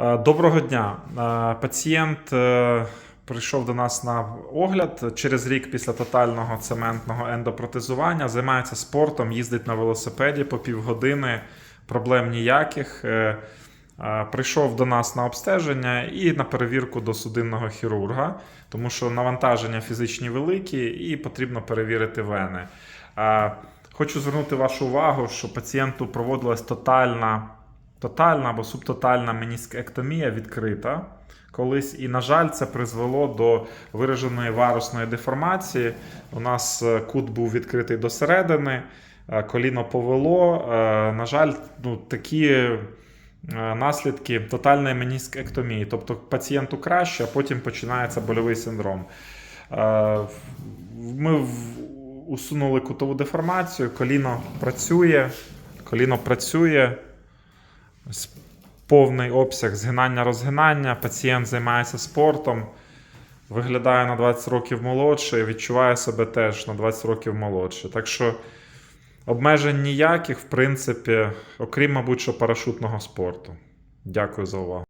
Е, Доброго дня. Е, Пацієнт е, прийшов до нас на огляд через рік після тотального цементного ендопротезування. Займається спортом, їздить на велосипеді по півгодини, проблем ніяких. Прийшов до нас на обстеження і на перевірку до судинного хірурга, тому що навантаження фізичні великі і потрібно перевірити вени. Хочу звернути вашу увагу, що пацієнту проводилась тотальна тотальна або субтотальна меніскектомія відкрита колись. І, на жаль, це призвело до вираженої варусної деформації. У нас е, кут був відкритий досередини, е, коліно повело. Е, На жаль, ну, такі наслідки тотальної меніскектомії. Тобто пацієнту краще, а потім починається больовий синдром. Ми усунули кутову деформацію, коліно працює, коліно працює. Повний обсяг згинання-розгинання. Пацієнт займається спортом, виглядає на 20 років молодше, і відчуває себе теж на 20 років молодше. Так що обмежень ніяких, в принципі, окрім, мабуть, що парашутного спорту. Дякую за увагу.